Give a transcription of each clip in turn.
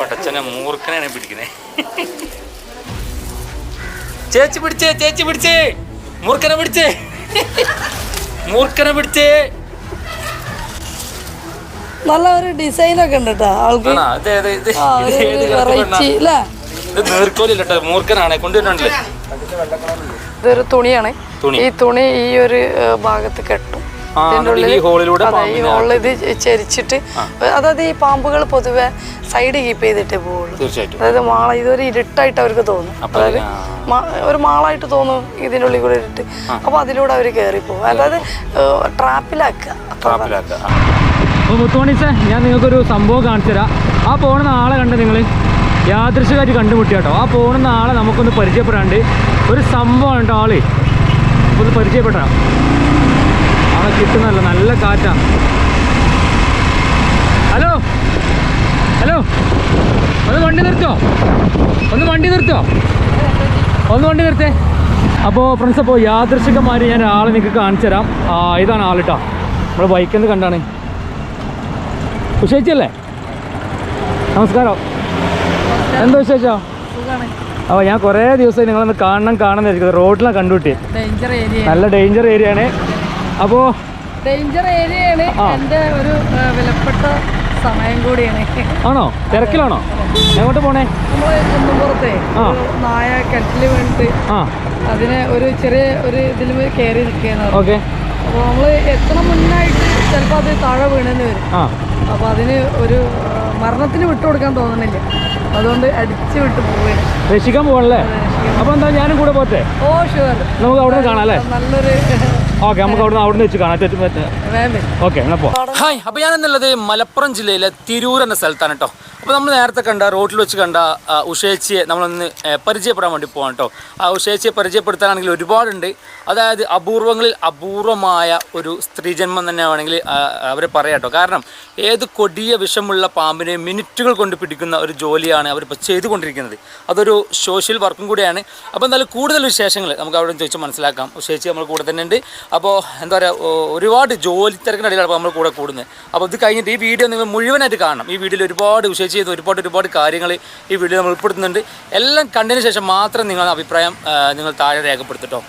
പടച്ചനെ മൂർഖനെയാണ് പിടിക്കണേ. ചേച്ചി പിടിച്ചേ ചേച്ചി പിടിച്ചേ. മൂർക്കനെ പിടിച്ചേ. മൂർക്കനെ പിടിച്ചേ. നല്ല ഒരു ഡിസൈനൊക്കെ ഉണ്ട് കേട്ടോ ആൾക്ക്. ആണോ? ഇത് ഏത് ഇത് ആ ഇത് ഒരു ഏത് കളർ പെണ്ണാ? അല്ലേ ഇത് നീർക്കോലില്ല കേട്ടോ മൂർഖനാണ്. കൊണ്ടുവരുന്നുണ്ടല്ലേ ഇതൊരു തുണിയാണ്. തുണി. ഈ തുണി ഈ ഒരു ഭാഗത്ത് കെട്ടും. ആ, ഉള്ളിൽ ഈ ഹോളിലൂടെ ഈ ഹോളിൽ ഇത് ചെരിച്ചിട്ട് അതായത് ഈ പാമ്പുകൾ പൊതുവെ സൈഡ് കീപ്പ് ചെയ്തിട്ടേ പോവുള്ളൂ. തീർച്ചയായിട്ടും. അതായത് മാള ഇതൊരു ഇരുട്ടായിട്ട് അവർക്ക് തോന്നും. അതായത്. ഒരു മാളായിട്ട് തോന്നും ഇതിന്റെ ഉള്ളിൽ കൂടെ ഇരുട്ട്. അപ്പൊ അതിലൂടെ അവർ കയറി പോകും അതായത് ട്രാപ്പിലാക്കുക. ട്രാപ്പിലാക്കുക. അപ്പോൾ മുത്തുമണീസേ ഞാൻ നിങ്ങൾക്കൊരു സംഭവം കാണിച്ചു തരാം. ആ പോണ ആളെ കണ്ട് നിങ്ങൾ യാദൃശ്യമായിട്ട് കണ്ടുമുട്ടി കേട്ടോ. ആ പോകുന്ന ആളെ നമുക്കൊന്ന് പരിചയപ്പെടാണ്ട് ഒരു സംഭവമാണ് കേട്ടോ ആൾ? ഒന്ന് പരിചയപ്പെട്ടാ? ആളെ കിട്ടുന്നല്ല നല്ല കാറ്റാ. ഹലോ? ഹലോ? ഒന്ന് വണ്ടി നിർത്തോ? ഒന്ന് വണ്ടി നിർത്തോ? ഒന്ന് വണ്ടി നിർത്തേ. അപ്പോൾ ഫ്രണ്ട്സ് അപ്പോൾ യാദൃശികമാര് ഞാൻ ആളെ നിങ്ങൾക്ക് കാണിച്ചു തരാം. ആ ഇതാണ് ആളിട്ടോ നമ്മൾ ബൈക്കിൽ നിന്ന് കണ്ടാണ്. വിശേഷിച്ചല്ലേ? നമസ്കാരം. എന്താ വിശേഷം? അപ്പോൾ ഞാൻ കുറേ ദിവസമായി നിങ്ങളൊന്ന് കാണണം കാണണം റോഡിലാണ് കണ്ടുപിട്ടി നല്ല ഡേഞ്ചർ ഏരിയ ആണ്. അപ്പോൾ ഡേഞ്ചർ ഏരിയയാണ്. എന്റെ ഒരു വിലപ്പെട്ട സമയം കൂടിയാണ്. ആണോ? തിരക്കിലാണോ? എങ്ങോട്ട് പോണേ? നമ്മൾ കുന്നുംപുറത്തെ. നായ കെട്ടിൽ വേണ്ടിട്ട് അതിനെ ഒരു ചെറിയ ഒരു ഇതിൽ കയറി നിൽക്കുകയാണ്. ഓക്കെ. അപ്പോൾ നമ്മൾ എത്ര മുന്നായിട്ട് ചിലപ്പോൾ അത് താഴെ വീണെന്ന് വരും. ആ. അപ്പോൾ അതിന് ഒരു മരണത്തിന് വിട്ടു കൊടുക്കാൻ തോന്നുന്നില്ല. അതുകൊണ്ട് അടിച്ച് വിട്ട് പോവുകയാണ്. രക്ഷിക്കാൻ പോകണല്ലേ അപ്പോൾ എന്താ ഞാനും കൂടെ പോട്ടെ? ഓ ഷുവർ നമുക്ക് അവിടെ കാണാം അല്ലേ? നല്ലൊരു ഓക്കെ നമുക്ക് അവിടുന്ന് അവിടുന്ന് വെച്ച് കാണാം. ഓക്കെ ഹായ് അപ്പൊ ഞാൻ എന്നുള്ളത് മലപ്പുറം ജില്ലയിലെ തിരൂർ എന്ന സ്ഥലത്താണ് കേട്ടോ അപ്പോൾ നമ്മൾ നേരത്തെ കണ്ട റോട്ടിൽ വെച്ച് കണ്ട ഉഷേച്ചിയെ നമ്മളൊന്ന് പരിചയപ്പെടാൻ വേണ്ടി പോകാം കേട്ടോ ആ ഉഷേച്ചിയെ പരിചയപ്പെടുത്താനാണെങ്കിൽ ഒരുപാടുണ്ട്. അതായത് അപൂർവങ്ങളിൽ അപൂർവമായ ഒരു സ്ത്രീജന്മം തന്നെ അവർ അവരെ പറയാം കേട്ടോ കാരണം ഏത് കൊടിയ വിഷമുള്ള പാമ്പിനെ മിനിറ്റുകൾ കൊണ്ട് പിടിക്കുന്ന ഒരു ജോലിയാണ് അവരിപ്പോൾ ചെയ്തുകൊണ്ടിരിക്കുന്നത്. അതൊരു സോഷ്യൽ വർക്കും കൂടിയാണ്. അപ്പോൾ എന്തായാലും കൂടുതൽ വിശേഷങ്ങൾ നമുക്ക് അവിടെ ചോദിച്ച് മനസ്സിലാക്കാം. ഉഷേച്ചി നമ്മൾ കൂടെ തന്നെ ഉണ്ട്. അപ്പോൾ എന്താ പറയുക ഒരുപാട് ജോലി തിരക്കിനിടയിലാണ് നമ്മൾ കൂടെ കൂടുന്നത്. അപ്പോൾ ഇത് കഴിഞ്ഞിട്ട് ഈ വീഡിയോ നിങ്ങൾ മുഴുവനായിട്ട് കാണണം. ഈ വീഡിയോയിൽ ഒരുപാട് ഉഷേച്ചി ചെയ്ത് ഒരുപാട് ഒരുപാട് കാര്യങ്ങൾ ഈ വീഡിയോ നമ്മൾ ഉൾപ്പെടുത്തുന്നുണ്ട്. എല്ലാം കണ്ടതിന് ശേഷം മാത്രം നിങ്ങളുടെ അഭിപ്രായം നിങ്ങൾ താഴെ രേഖപ്പെടുത്തിട്ടോ.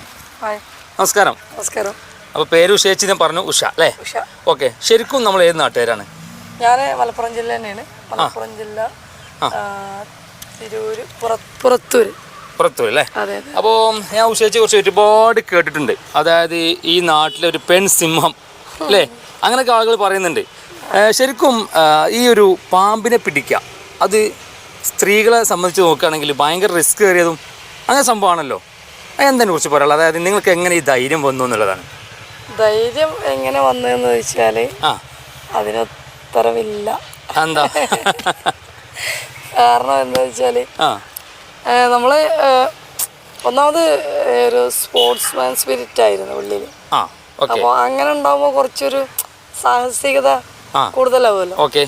നമസ്കാരം. നമസ്കാരം. അപ്പോൾ പേര് ഉഷേച്ചി ഞാൻ പറഞ്ഞു ഉഷ അല്ലേ? ഉഷ. ഓക്കെ. ശരിക്കും നമ്മൾ ഏത് നാട്ടുകാരാണ്? ഞാൻ മലപ്പുറം ജില്ല തന്നെയാണ്. മലപ്പുറം ജില്ല ആ, തിരൂര് പുറ പുറത്തൂര്. പുറത്തു അല്ലേ? അപ്പോൾ ഞാൻ ഉഷേച്ചിയെ കുറിച്ച് ഒരുപാട് കേട്ടിട്ടുണ്ട്. അതായത് ഈ നാട്ടിലെ ഒരു പെൺ സിംഹം അല്ലേ? അങ്ങനെയൊക്കെ ആളുകൾ പറയുന്നുണ്ട്. ശരിക്കും ഈ ഒരു പാമ്പിനെ പിടിക്കുക അത് സ്ത്രീകളെ സംബന്ധിച്ച് നോക്കുകയാണെങ്കിൽ ഭയങ്കര റിസ്ക് കയറിയതും അങ്ങനെ സംഭവമാണല്ലോ. എന്തിനെ കുറിച്ച് പറയാനുള്ളത്? അതായത് നിങ്ങൾക്ക് എങ്ങനെ ഈ ധൈര്യം വന്നു എന്നുള്ളതാണ്. ധൈര്യം എങ്ങനെ വന്നതെന്ന് ചോദിച്ചാൽ ആ. അതിനുത്തരവില്ല എന്താ കാരണം എന്താ വെച്ചാൽ ആ. നമ്മൾ നമ്മൾ ഒന്നാമത് ഒരു സ്പോർട്സ്മാൻ സ്പിരിറ്റ് ആയിരുന്നു ഉള്ളിൽ അപ്പോൾ അങ്ങനെ ഉണ്ടാകുമ്പോൾ കുറച്ചൊരു സാഹസികത. കൂടുതലാവുമല്ലോ. ഓക്കെ.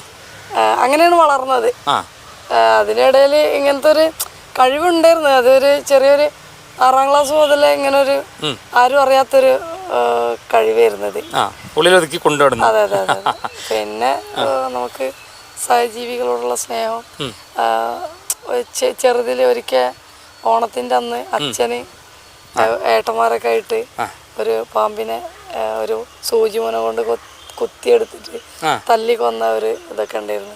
അങ്ങനെയാണ് വളർന്നത്. അതിനിടയിൽ ഇങ്ങനത്തെ ഒരു കഴിവുണ്ടായിരുന്നു. അതൊരു ചെറിയൊരു ആറാം ക്ലാസ് മുതൽ ഇങ്ങനെ ഒരു ആരും അറിയാത്തൊരു കഴിവായിരുന്നത്. ആ ഉള്ളിലൊതുക്കി കൊണ്ടുവരുന്നു. അതെ അതെ അതെ. പിന്നെ നമുക്ക് സഹജീവികളോടുള്ള സ്നേഹം. ചെറുതിൽ ഒരിക്കൽ ഓണത്തിന്റെ അന്ന് അച്ഛന് ഏട്ടന്മാരൊക്കെ ആയിട്ട് ഒരു പാമ്പിനെ ഒരു സൂചിമുന കൊണ്ട് കൊ- കുത്തിയെടുത്തിട്ട്. തല്ലി കൊന്ന ഒരു ഇതൊക്കെ ഉണ്ടായിരുന്നു.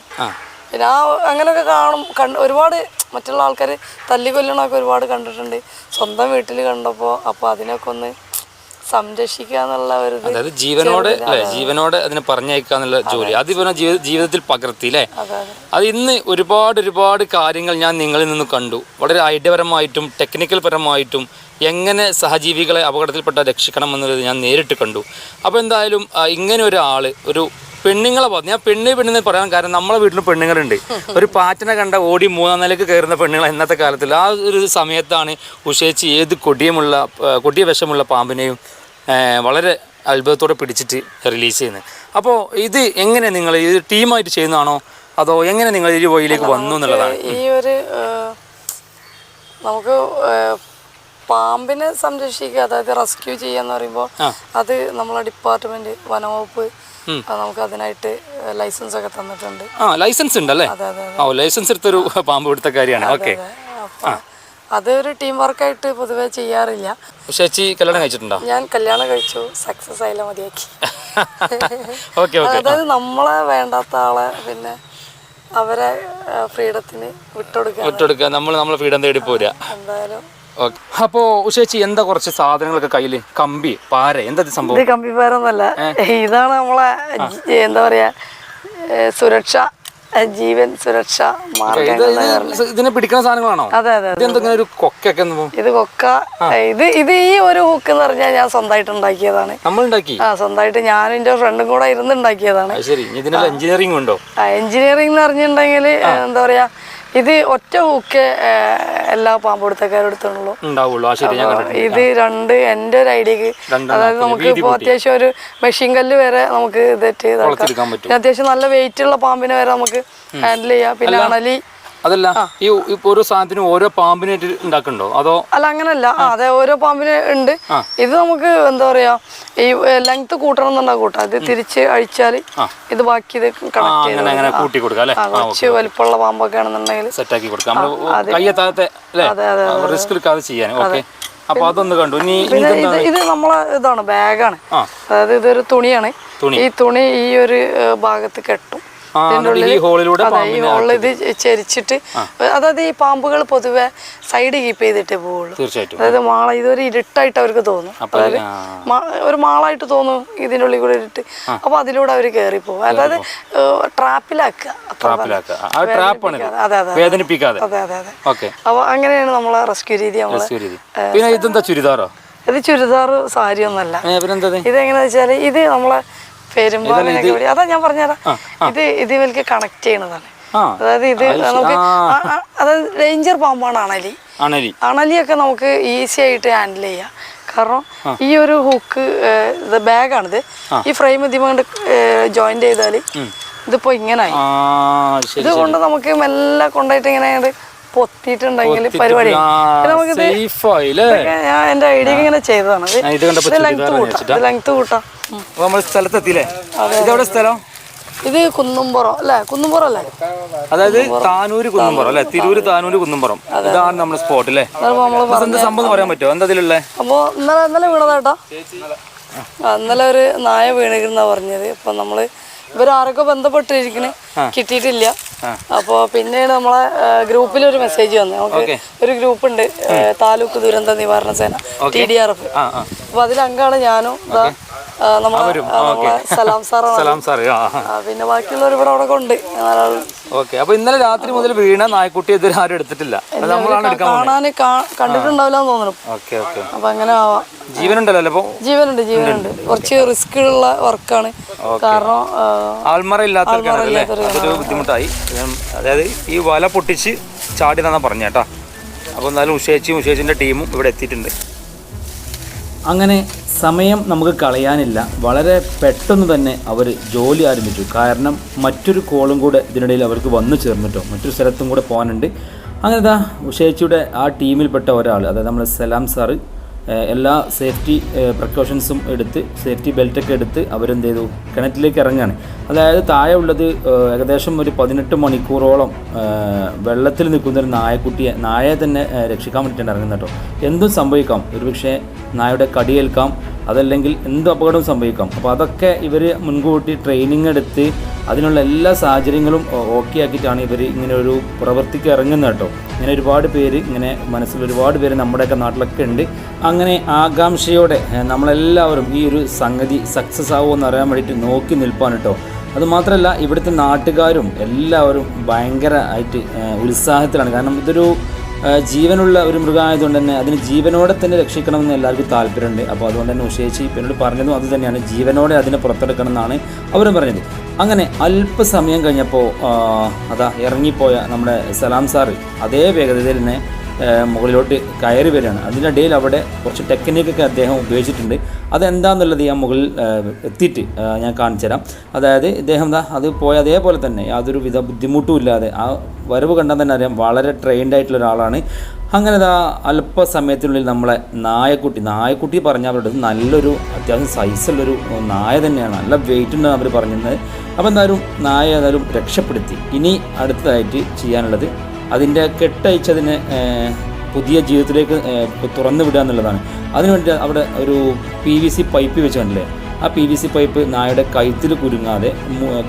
പിന്നെ ആ അങ്ങനെയൊക്കെ കാണും കണ്ട് ഒരുപാട് മറ്റുള്ള ആൾക്കാർ തല്ലി കൊല്ലണമൊക്കെ ഒരുപാട് കണ്ടിട്ടുണ്ട്. സ്വന്തം വീട്ടിൽ കണ്ടപ്പോൾ അപ്പോൾ അതിനൊക്കെ ഒന്ന് സംരക്ഷിക്കുക എന്നുള്ള ഒരു അതായത് ജീവനോട് അല്ലേ? ജീവനോട് അതിനെ പറഞ്ഞയക്കുക എന്നുള്ള ജോലി. അത് ഇവനെ ജീവിതത്തിൽ പകർത്തി അല്ലേ? അതെ ഇന്ന് ഒരുപാട് ഒരുപാട് കാര്യങ്ങൾ ഞാൻ നിങ്ങളിൽ നിന്ന് കണ്ടു. വളരെ ഐഡിയപരമായിട്ടും ടെക്നിക്കൽ പരമായിട്ടും എങ്ങനെ സഹജീവികളെ അപകടത്തിൽപ്പെട്ട രക്ഷിക്കണം എന്നുള്ളത് ഞാൻ നേരിട്ട് കണ്ടു. അപ്പോൾ എന്തായാലും ഇങ്ങനെ ഒരാൾ ഒരു പെണ്ണുങ്ങളെ പറഞ്ഞു ഞാൻ പെണ്ണ് പെണ്ണെന്ന് പറയാൻ കാരണം നമ്മളെ വീട്ടിൽ പെണ്ണുങ്ങളുണ്ട്. ഒരു പാറ്റിനെ കണ്ട ഓടി മൂന്നാം നിലയ്ക്ക് കയറുന്ന പെണ്ണുങ്ങൾ ഇന്നത്തെ കാലത്തിൽ. ആ ഒരു സമയത്താണ് ഉഷേച്ചി ഏത് കൊടിയമുള്ള കൊടിയ വിഷമുള്ള പാമ്പിനെയും വളരെ അത്ഭുതത്തോടെ പിടിച്ചിട്ട് റിലീസ് ചെയ്യുന്നത് അപ്പോൾ ഇത് എങ്ങനെ നിങ്ങൾ ഇത് ടീമായിട്ട് ചെയ്യുന്നതാണോ? അതോ എങ്ങനെ നിങ്ങൾ ഈ വഴിയിലേക്ക് വന്നു എന്നുള്ളതാണ്? ഈ ഒരു നമുക്ക് പാമ്പിനെ സംരക്ഷിക്കുക അതായത് റെസ്ക്യൂ ചെയ്യുക എന്ന് പറയുമ്പോൾ അത് നമ്മളെ ഡിപ്പാർട്ട്മെന്റ് വനവകുപ്പ് അത് നമുക്ക് അതിനായിട്ട് ലൈസൻസ് ഒക്കെ തന്നിട്ടുണ്ട്. ആ ലൈസൻസ് ഉണ്ടല്ലേ അതെ അതെ ഓ ലൈസൻസ് എടുത്തൊരു പാമ്പ് പിടുത്തക്കാരിയാണ് ഓക്കെ അതൊരു ടീം വർക്കായിട്ട് പൊതുവെ ചെയ്യാറില്ല. ചേച്ചി കല്യാണം കഴിച്ചിട്ടുണ്ടോ? ഞാൻ കല്യാണം കഴിച്ചു. സക്സസ് ആയില്ല മതിയാക്കി. അതായത് നമ്മളെ വേണ്ടാത്ത ആളെ പിന്നെ അവരെ ഫ്രീഡത്തിന് വിട്ടുകൊടുക്കുക വിട്ടുകൊടുക്കുക നമ്മൾ നമ്മളെ ഫ്രീഡം തേടി പോരാ. എന്തായാലും ഓക്കെ. അപ്പോൾ ഉഷേച്ചി എന്താ കുറച്ച് സാധനങ്ങളൊക്കെ കയ്യിൽ? കമ്പി പാര എന്താ സംഭവം? ഇത് ഒന്നല്ല ഇതാണ് നമ്മളെ എന്താ പറയാ സുരക്ഷ ജീവൻ സുരക്ഷ ഇത് ഇതിനെ പിടിക്കുന്ന സാധനങ്ങളാണോ? അതെ അതെ ഇത് എന്തെങ്കിലും ഒരു കൊക്കൊക്കെ ഇത് കൊക്ക ഇത് ഇത് ഈ ഒരു ഹുക്ക് എന്ന് പറഞ്ഞാൽ ഞാൻ സ്വന്തമായിട്ട് ഉണ്ടാക്കിയതാണ്. നമ്മൾ ഉണ്ടാക്കി ആ സ്വന്തമായിട്ട് ഞാനും എന്റെ ഫ്രണ്ടും കൂടെ ഇരുന്ന് ഉണ്ടാക്കിയതാണ്. ശരി. ഇതിനുള്ള എഞ്ചിനീയറിംഗ് ഉണ്ടോ? എഞ്ചിനീയറിംഗ് എന്ന് പറഞ്ഞിട്ടുണ്ടെങ്കിൽ എന്താ പറയാ ഇത് ഒറ്റ ഹൂക്ക് എല്ലാ പാമ്പെടുത്തക്കാരും എടുത്തുള്ളൂ ഉണ്ടാവുള്ളൂ. ആ ശരി ഞാൻ ഇത് രണ്ട് എന്റെ ഒരു ഐഡിയക്ക് അതായത് നമുക്ക് ഇപ്പോൾ അത്യാവശ്യം ഒരു മെഷീൻ കല്ല് വരെ നമുക്ക് ഇതെറ്റ് ഇതാക്കാം അത്യാവശ്യം നല്ല വെയിറ്റ് ഉള്ള പാമ്പിനെ വരെ നമുക്ക് ഹാൻഡിൽ ചെയ്യാം. പിന്നെ അണലി. അതല്ല ഈ ഇപ്പൊ ഓരോ സാധനത്തിനും ഓരോ പാമ്പിനായിട്ട് ഉണ്ടാക്കുന്നുണ്ടോ അതോ അല്ല അങ്ങനല്ല. അതെ ഓരോ പാമ്പിന് ഉണ്ട്. ഇത് നമുക്ക് എന്താ പറയാ ഈ ലെങ്ത് കൂട്ടണം എന്നുണ്ടാ കൂട്ടാം. ഇത് തിരിച്ച് അഴിച്ചാൽ ഇത് ബാക്കി ഇത് കണക്ട് അങ്ങനെ അങ്ങനെ കൂട്ടി കൊടുക്കാം അല്ലേ? കുറച്ച് വലിപ്പമുള്ള പാമ്പൊക്കെ ആണെന്നുണ്ടെങ്കിൽ. സെറ്റാക്കി കൊടുക്കാം. കയ്യെത്താത്തെ റിസ്ക് എടുക്കാതെ ചെയ്യാൻ ഓക്കെ. അപ്പൊ അതൊന്ന് കണ്ടു. ഇനി ഇത് നമ്മളെ ഇതാണ് ബാഗാണ് അതായത് ഇതൊരു തുണിയാണ്. ഈ തുണി ഈ ഒരു ഭാഗത്ത് കെട്ടും. ഹോളിലൂടെ ഈ ഹോളിൽ ഇത് ചെരിച്ചിട്ട് അതായത് ഈ പാമ്പുകൾ പൊതുവെ സൈഡ് കീപ്പ് ചെയ്തിട്ടേ പോവുള്ളൂ. തീർച്ചയായിട്ടും. അതായത് മാള ഇതൊരു ഇരുട്ടായിട്ട് അവർക്ക് തോന്നും. അതായത്. ഒരു മാളായിട്ട് തോന്നും ഇതിന്റെ ഉള്ളിൽ കൂടെ ഇട്ട് അപ്പൊ അതിലൂടെ അവർ കയറി പോകും അതായത് ട്രാപ്പിലാക്കുക. അതെ അതെ വേദനിപ്പിക്കാതെ. അതെ അതെ അതെ. അപ്പൊ അങ്ങനെയാണ് നമ്മളെ റെസ്ക്യൂ രീതി നമ്മൾ പിന്നെ ഇതെന്താ ചുരിദാറോ? ഇത് ചുരിദാർ സാരി ഒന്നല്ല ഇത്? വെച്ചാൽ ഇത് നമ്മളെ പെരുമ്പാലൊക്കെ കൂടി. അതാ ഞാൻ പറഞ്ഞുതരാം. ഇത് ഇത് ഇവർക്ക് കണക്ട് ചെയ്യണതാണ്. അതായത് ഇത് നമുക്ക് അതായത് ഡേഞ്ചർ പാമ്പാണ് അണലി. അണലി. അണലിയൊക്കെ നമുക്ക് ഈസി ആയിട്ട് ഹാൻഡിൽ ചെയ്യാം. കാരണം ഈ ഒരു ഹുക്ക് ഇത് ബാഗാണിത്. ഈ ഫ്രെയിം ഇതികൊണ്ട് ജോയിന്റ് ചെയ്താൽ ഇതിപ്പോ ശരി ഇത് കൊണ്ട് നമുക്ക് മെല്ലെ കൊണ്ടായിട്ട് ഇങ്ങനെ പൊത്തിയിട്ടുണ്ടെങ്കിൽ പരിപാടി. നമുക്ക് ഞാൻ എന്റെ ഐഡിയ ഇങ്ങനെ ചെയ്തതാണ്. ലെങ്ത് കൂട്ടാം. ലെങ്ത് കൂട്ടാം. നമ്മൾ സ്ഥലത്തെത്തിയില്ലേ? ഇതെവിടെ സ്ഥലം? ഇത് കുന്നുംപുറം അല്ലേ? കുന്നുംപുറം അല്ലേ? അതായത് താനൂര് കുന്നുംപുറം അല്ലേ? തിരൂര് താനൂര് കുന്നുംപുറം. ഇതാണ് നമ്മുടെ സ്പോട്ട് അല്ലേ എന്താ സംഭവം പറയാൻ പറ്റുമോ? എന്താ ഇതിലുള്ളേ? അപ്പോൾ ഇന്നലെ ഇന്നലെ വീണതാട്ടോ ഇന്നലെ. ഒരു നായ വീണിരുന്നാ പറഞ്ഞത്. ഇപ്പൊ നമ്മൾ ഇവരാരൊക്കെ ബന്ധപ്പെട്ടിരിക്കണ്. കിട്ടിയിട്ടില്ല. അപ്പോൾ പിന്നെയാണ് നമ്മളെ ഗ്രൂപ്പിൽ ഒരു മെസ്സേജ് വന്നു. നമുക്ക് ഒരു ഗ്രൂപ്പ് ഉണ്ട് താലൂക്ക് ദുരന്ത നിവാരണ സേന ടി ഡി ആർ എഫ്. അപ്പൊ അതിലങ്കാണ് ഞാനും നമ്മളെ സലാം സലാം സാറേ പിന്നെ ബാക്കിയുള്ളവർ ഇവിടെ അവിടെ നാലാൾ ഓക്കെ. അപ്പൊ ഇന്നലെ രാത്രി മുതൽ വീണ നായ്ക്കുട്ടി ഇതുവരെ ആരും എടുത്തിട്ടില്ല. നമ്മളാണ് എടുക്കാൻ കാണാന് കാ- കണ്ടിട്ടുണ്ടാവില്ല തോന്നുന്നു. അപ്പൊ അങ്ങനെ ആവാം ജീവനുണ്ടല്ലോ അപ്പൊ? ജീവനുണ്ട് ജീവനുണ്ട്. കുറച്ച് റിസ്ക് ഉള്ള വർക്കാണ് കാരണം ആൽമറ ഇല്ലാത്ത അതൊരു ബുദ്ധിമുട്ടായി. അതായത് ഈ വല പൊട്ടിച്ച് ചാടി എന്നാ പറഞ്ഞേട്ടാ അപ്പൊ എന്നാലും ഉഷേച്ചിയും ഉഷേച്ചിന്റെ ടീമും ഇവിടെ എത്തിയിട്ടുണ്ട്. അങ്ങനെ സമയം നമുക്ക് കളയാനില്ല. വളരെ പെട്ടെന്ന് തന്നെ അവർ ജോലി ആരംഭിച്ചു. കാരണം മറ്റൊരു കോളും കൂടെ ഇതിനിടയിൽ അവർക്ക് വന്നു ചേർന്നിട്ടോ. മറ്റൊരു സ്ഥലത്തും കൂടെ പോകാനുണ്ട്. അങ്ങനെ ഇതാ ഉഷേച്ചിയുടെ ആ ടീമിൽപ്പെട്ട ഒരാൾ അതായത് നമ്മുടെ സലാം സാറ് എല്ലാ സേഫ്റ്റി പ്രിക്കോഷൻസും എടുത്ത് സേഫ്റ്റി ബെൽറ്റൊക്കെ എടുത്ത് അവരെന്ത് ചെയ്തു കിണറ്റിലേക്ക് ഇറങ്ങുകയാണ് അതായത് താഴെ ഉള്ളത് ഏകദേശം ഒരു പതിനെട്ട് മണിക്കൂറോളം വെള്ളത്തിൽ നിൽക്കുന്ന ഒരു നായക്കുട്ടിയെ നായയെ തന്നെ രക്ഷിക്കാൻ വേണ്ടിയിട്ടാണ് ഇറങ്ങുന്നത് കേട്ടോ. എന്തും സംഭവിക്കാം. ഒരുപക്ഷെ നായയുടെ കടിയേൽക്കാം അതല്ലെങ്കിൽ എന്ത് അപകടവും സംഭവിക്കാം. അപ്പോൾ അതൊക്കെ ഇവർ മുൻകൂട്ടി ട്രെയിനിങ് എടുത്ത് അതിനുള്ള എല്ലാ സാഹചര്യങ്ങളും ഓക്കെ ആക്കിയിട്ടാണ് ഇവർ ഇങ്ങനെ ഒരു പ്രവൃത്തിക്ക് ഇറങ്ങുന്നത് കേട്ടോ. ഇങ്ങനെ ഒരുപാട് പേര് ഇങ്ങനെ മനസ്സിൽ ഒരുപാട് പേര് നമ്മുടെയൊക്കെ നാട്ടിലൊക്കെ ഉണ്ട്. അങ്ങനെ ആകാംക്ഷയോടെ നമ്മളെല്ലാവരും ഈ ഒരു സംഗതി സക്സസ് ആവുമോ എന്ന് അറിയാൻ വേണ്ടിയിട്ട് നോക്കി നിൽപ്പാണ് കേട്ടോ. അതുമാത്രമല്ല ഇവിടുത്തെ നാട്ടുകാരും എല്ലാവരും ഭയങ്കര ആയിട്ട് ഏഹ്, ഉത്സാഹത്തിലാണ്. കാരണം ഇതൊരു ജീവനുള്ള ഒരു മൃഗമായതുകൊണ്ട് തന്നെ അതിന് ജീവനോടെ തന്നെ രക്ഷിക്കണമെന്ന് എല്ലാവർക്കും താല്പര്യമുണ്ട്. അപ്പോൾ അതുകൊണ്ട് തന്നെ ഉഷേച്ചി എന്നോട് പറഞ്ഞതും അത് തന്നെയാണ്. ജീവനോടെ അതിനെ പുറത്തെടുക്കണം എന്നാണ് അവരും പറഞ്ഞത്. അങ്ങനെ അല്പസമയം കഴിഞ്ഞപ്പോൾ അതാ ഇറങ്ങിപ്പോയ നമ്മുടെ സലാം സാറ് അതേ വേഗതയിൽ തന്നെ മുകളിലോട്ട് കയറി വരികയാണ്. അതിനിടയിൽ അവിടെ കുറച്ച് ടെക്നിക്കൊക്കെ അദ്ദേഹം ഉപയോഗിച്ചിട്ടുണ്ട്. അതെന്താണെന്നുള്ളത് ഞാൻ മുകളിൽ എത്തിയിട്ട് ഞാൻ കാണിച്ചു തരാം. അതായത് ഇദ്ദേഹം എന്താ അത് പോയ അതേപോലെ തന്നെ യാതൊരു വിധ ബുദ്ധിമുട്ടും ഇല്ലാതെ ആ വരവ് കണ്ടാൽ തന്നെ അറിയാം വളരെ ട്രെയിൻഡ് ആയിട്ടുള്ള ഒരാളാണ്. അങ്ങനെ ഇതാ അല്പസമയത്തിനുള്ളിൽ നമ്മളെ നായക്കുട്ടി നായക്കുട്ടി പറഞ്ഞാൽ അവരുടെ നല്ലൊരു അത്യാവശ്യം സൈസുള്ളൊരു നായ തന്നെയാണ്. നല്ല വെയിറ്റ് ഉണ്ടെന്ന് അവർ പറഞ്ഞിരുന്നത്. അപ്പോൾ എന്തായാലും നായ ഏതായാലും രക്ഷപ്പെടുത്തി. ഇനി അടുത്തതായിട്ട് ചെയ്യാനുള്ളത് അതിന്റെ കെട്ടയച്ചതിനെ പുതിയ ജീവിതത്തിലേക്ക് തുറന്നു വിടുക എന്നുള്ളതാണ്. അതിനുവേണ്ടി അവിടെ ഒരു പി വി സി പൈപ്പ് വെച്ചിട്ടുണ്ടല്ലേ ആ പി വി സി പൈപ്പ് നായയുടെ കഴുത്തിൽ കുരുങ്ങാതെ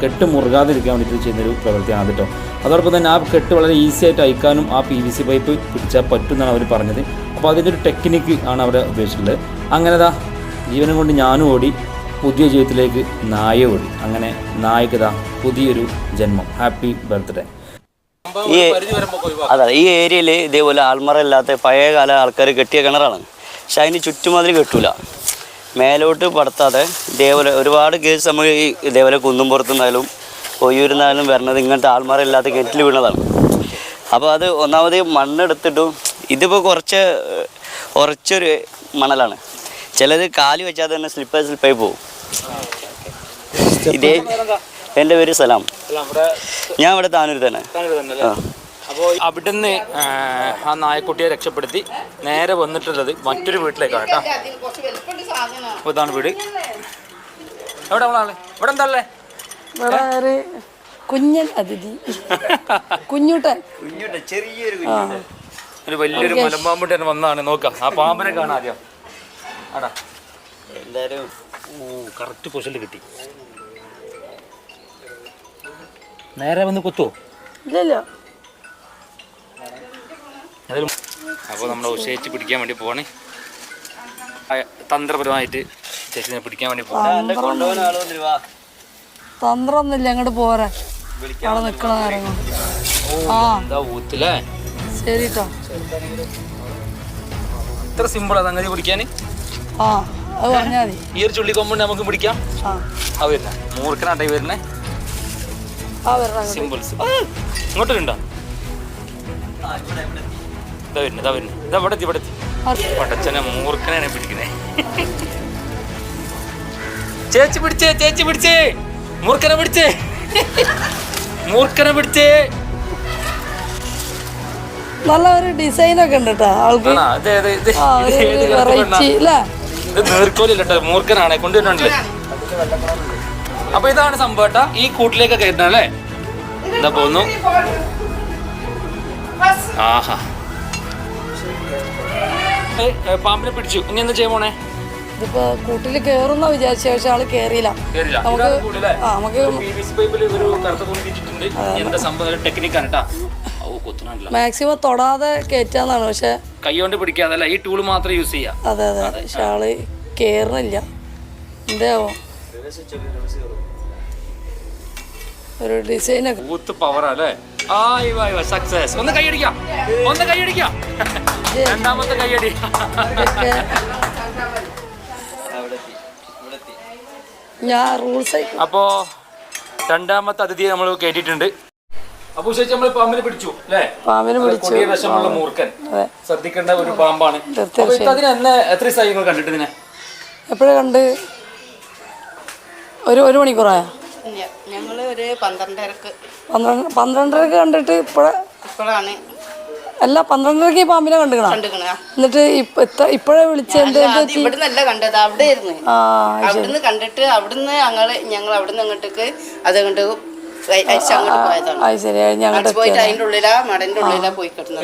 കെട്ട് മുറുകാതെ ഇരിക്കാൻ വേണ്ടിയിട്ട് ചെയ്യുന്നൊരു പ്രവൃത്തിയാണ് കേട്ടോ. അതോടൊപ്പം തന്നെ ആ കെട്ട് വളരെ ഈസി ആയിട്ട് അയക്കാനും ആ പി വി സി പൈപ്പ് പിടിച്ചാൽ പറ്റും എന്നാണ് അവർ പറഞ്ഞത്. അപ്പോൾ അതിന്റെ ഒരു ടെക്നിക്ക് ആണ് അവിടെ ഉപയോഗിച്ചിട്ടുള്ളത് അങ്ങനെതാ ജീവനം കൊണ്ട് ഞാനും ഓടി പുതിയ ജീവിതത്തിലേക്ക് നായ ഓടി. അങ്ങനെ നായകത പുതിയൊരു ജന്മം. Happy birthday. ഈ അതെ ഈ ഏരിയയിൽ ഇതേപോലെ ആൽമറ ഇല്ലാത്ത പഴയകാല ആൾക്കാർ കെട്ടിയ കിണറാണ്. പക്ഷെ അതിന് ചുറ്റുമതിൽ കെട്ടൂല. മേലോട്ട് പടത്താതെ ഇതേപോലെ ഒരുപാട് കേസ് നമ്മൾ ഈ ഇതേപോലെ കുന്നുംപുറത്തുനിന്നാലും കൊയ്യൂരുന്നാലും വരണത് ഇങ്ങനത്തെ ആൾമറ ഇല്ലാത്ത കെറ്റിൽ വീണതാണ്. അപ്പോൾ അത് ഒന്നാമത് മണ്ണെടുത്തിട്ടും ഇതിപ്പോൾ കുറച്ച് കുറച്ചൊരു ഉറച്ചൊരു മണലാണ്. ചിലത് കാലി വെച്ചാൽ തന്നെ സ്ലിപ്പായി സ്ലിപ്പായി പോകും ഇതേ എന്റെ പേര് സലാം. ഞാൻ ഇവിടെ താനൂർ തന്നെ. ആ. അപ്പോൾ അവിടുന്ന് ആ, നായക്കുട്ടിയെ രക്ഷപ്പെടുത്തി നേരെ വന്നിട്ടുള്ളത് മറ്റൊരു വീട്ടിലേക്കാണ് കേട്ടോ. അപ്പോൾ ഇതാണ് വീട്. എവിടെ നമ്മളാണ് ഇവിടെ എന്താ കുഞ്ഞൻ അതിഥി. കുഞ്ഞുട്ടൻ. ചെറിയൊരു ഒരു വലിയൊരു മലമ്പാമ്പുട്ടൻ വന്നാണ് നോക്കാം. ആ പാമ്പനെ കാണാം ആദ്യം. ആടാ. എന്തായാലും ഓ കറക്റ്റ് പൊസിൽ കിട്ടി. നേരെ വന്ന് കുത്തുവോ ഇല്ല അപ്പൊ അപ്പോൾ നമ്മൾ ഉഷയിച്ച് പിടിക്കാൻ വേണ്ടി പോവാണ്. തന്ത്രപരമായിട്ട് ചേച്ചിനെ പിടിക്കാൻ വേണ്ടി പോവാണ്. കൊണ്ടുപോകാൻ ആളൊന്നും വാ. തന്ത്രമൊന്നുമില്ല അങ്ങോട്ട് പോരാ. അവിടെ നിക്കണ ഊത്തില്ലേ ശരി ഇത്ര സിമ്പിളാ സംഗതി പിടിക്കാൻ ആ അത് പറഞ്ഞാൽ മതി. ഈ ഒരു ചുള്ളിക്കൊമ്പുണ്ട് നമുക്ക് പിടിക്കാം. ആ. വരുന്ന. മൂർക്കനാട്ടായി വരുന്നേ. ആ അങ്ങോട്ട്. സിമ്പിൾ ഇങ്ങോട്ട് ഉണ്ടോ ഇതാ വരുന്നത് ഇതാ ഇവിടെ ഇവിടെ പടച്ചനെ മൂർഖനാണ് പിടിക്കുന്നേ. ചേച്ചി പിടിച്ചേ ചേച്ചി പിടിച്ചേ. മൂർഖനെ പിടിച്ചേ. മൂർഖനെ പിടിച്ചേ. നല്ല ഒരു ഡിസൈൻ ഒക്കെ ഉണ്ട് കേട്ടോ മൂർഖനാണ് കൊണ്ടുവരുന്നുണ്ടല്ലേ അപ്പൊ ഇതാണ് സംഭവം കേട്ടാ. ഈ കൂട്ടിലേക്ക് കയറ്റണം അല്ലേ? എന്താ പോന്നു. ആഹാ. പാമ്പിനെ പിടിച്ചു. ഇനി എന്താ ചെയ്യാൻ പോണേ? ഇതിപ്പോ കൂട്ടിൽ കേറുന്ന വിചാരിച്ച പക്ഷെ ആൾ കേറിയില്ല. നമുക്ക് നമുക്ക് ടെക്നിക്കാണ് കേട്ടാ മാക്സിമം തൊടാതെ കയറ്റാന്നാണ് പക്ഷെ കൈകൊണ്ട് പിടിക്കാതല്ല ഈ ടൂൾ മാത്രം യൂസ് ചെയ്യാം. അതെ അതെ. പക്ഷെ ആൾ കേറുന്നില്ല എന്താവോ ഒരു ഡിസൈനൊക്കെ ഊത്ത് പവറാ അല്ലേ? ആയി വൈ വൈ സക്സസ് ഒന്ന് കൈയടിക്കാം. ഒന്ന് കൈയടിക്കാം. രണ്ടാമത്തെ കൈയടി. ഞാൻ റൂൾസ് അപ്പോ രണ്ടാമത്തെ അതിഥിയെ നമ്മൾ കേട്ടിട്ടുണ്ട്. അപ്പൊ ശേഷം നമ്മൾ പാമ്പിനെ പിടിച്ചു അല്ലേ? പാമ്പിനെ പിടിച്ചു. കൊടിയ വിഷമുള്ള മൂർഖൻ. ശ്രദ്ധിക്കേണ്ട ഒരു പാമ്പാണ്. അതിനെ എത്ര ദിവസമായി കണ്ടിട്ട് ഇതിനെ? എപ്പോഴാ കണ്ട്? ഒരു ഒരു മണിക്കൂറായ? ഞങ്ങൾ ഒരു പന്ത്രണ്ടരക്ക്. പന്ത്രണ്ട് പന്ത്രണ്ടരക്ക് കണ്ടിട്ട് ഇപ്പോഴെ ഇപ്പോഴാണ്. അല്ല പന്ത്രണ്ടരക്ക് ഈ പാമ്പിനെ കണ്ടുകണ കണ്ടുക്കണ. എന്നിട്ട് ഇപ്പോഴേ വിളിച്ചെന്ത് അത് ഇവിടെ നിന്നല്ല കണ്ടത് അവിടെ ആയിരുന്നു ആ അവിടുന്ന് കണ്ടിട്ട് അവിടുന്ന് ഞങ്ങൾ ഞങ്ങൾ അവിടുന്ന് അങ്ങോട്ടേക്ക് അത് കണ്ട് പോയിട്ട് അതിന്റെ ഉള്ളിലാ മടന്റെ ഉള്ളിലാ പോയി കിടന്നത്.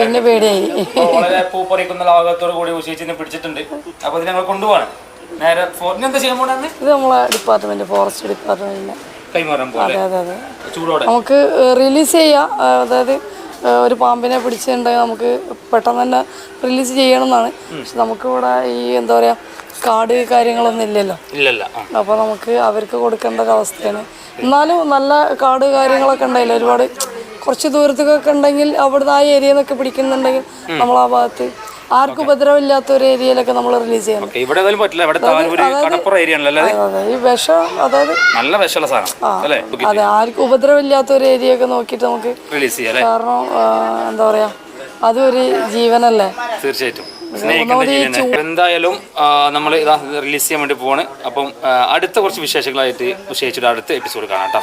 പിന്നെ പേടിയായി. പൂപ്പറിക്കുന്ന ലോകത്തോട് കൂടി ഉച്ചിട്ടുണ്ട് പിടിച്ചിട്ടുണ്ട്. അപ്പൊ ഇത് ഞങ്ങൾ കൊണ്ടുപോവാണ്. നേരെ ഫോറിന് എന്താ ചെയ്യാൻ പോണെന്ന് ഇത് നമ്മളെ ഡിപ്പാർട്ട്മെന്റ് ഫോറസ്റ്റ് ഡിപ്പാർട്ട്മെന്റിന്റെ കൈമാറാൻ അതെ അതെ ചൂടോടെ. നമുക്ക് റിലീസ് ചെയ്യാം. അതായത് ഒരു പാമ്പിനെ പിടിച്ചിട്ടുണ്ടെങ്കിൽ നമുക്ക് പെട്ടെന്ന് തന്നെ റിലീസ് ചെയ്യണം എന്നാണ് പക്ഷെ നമുക്കിവിടെ ഈ എന്താ പറയാ കാട് കാര്യങ്ങളൊന്നും ഇല്ലല്ലോ. ഇല്ലല്ല അപ്പോൾ നമുക്ക് അവർക്ക് കൊടുക്കേണ്ട ഒരു അവസ്ഥയാണ്. എന്നാലും നല്ല കാട് കാര്യങ്ങളൊക്കെ ഉണ്ടായില്ല? ഒരുപാട് കുറച്ച് ദൂരത്തൊക്കെ ഉണ്ടെങ്കിൽ അവിടുന്ന് ആ ഏരിയയിൽ നിന്നൊക്കെ പിടിക്കുന്നുണ്ടെങ്കിൽ നമ്മൾ ആ ഭാഗത്ത് ആർക്കും ഉപദ്രവമില്ലാത്ത ഒരു ഏരിയയിലൊക്കെ നമ്മൾ റിലീസ് ചെയ്യണം ഇവിടെ ഏതായാലും പറ്റില്ല. ഇവിടെ താനൂര് കടപ്പുറം ഏരിയ ആണല്ലോ അതെ ഈ വിഷം അതായത് നല്ല വിഷമുള്ള സാധനം അല്ലേ? അതെ. ആർക്കും ഉപദ്രവമില്ലാത്ത ഒരു ഏരിയ ഒക്കെ നോക്കിയിട്ട് നമുക്ക് റിലീസ് ചെയ്യാം അല്ലേ? കാരണം എന്താ പറയാ അതൊരു ജീവനല്ലേ? തീർച്ചയായിട്ടും. എന്തായാലും നമ്മൾ ഇതാ റിലീസ് ചെയ്യാൻ വേണ്ടി പോവാണ്. അപ്പം അടുത്ത കുറച്ച് വിശേഷങ്ങളായിട്ട് വിശേഷിച്ചിട്ട് അടുത്ത എപ്പിസോഡ് കാണാം കേട്ടോ.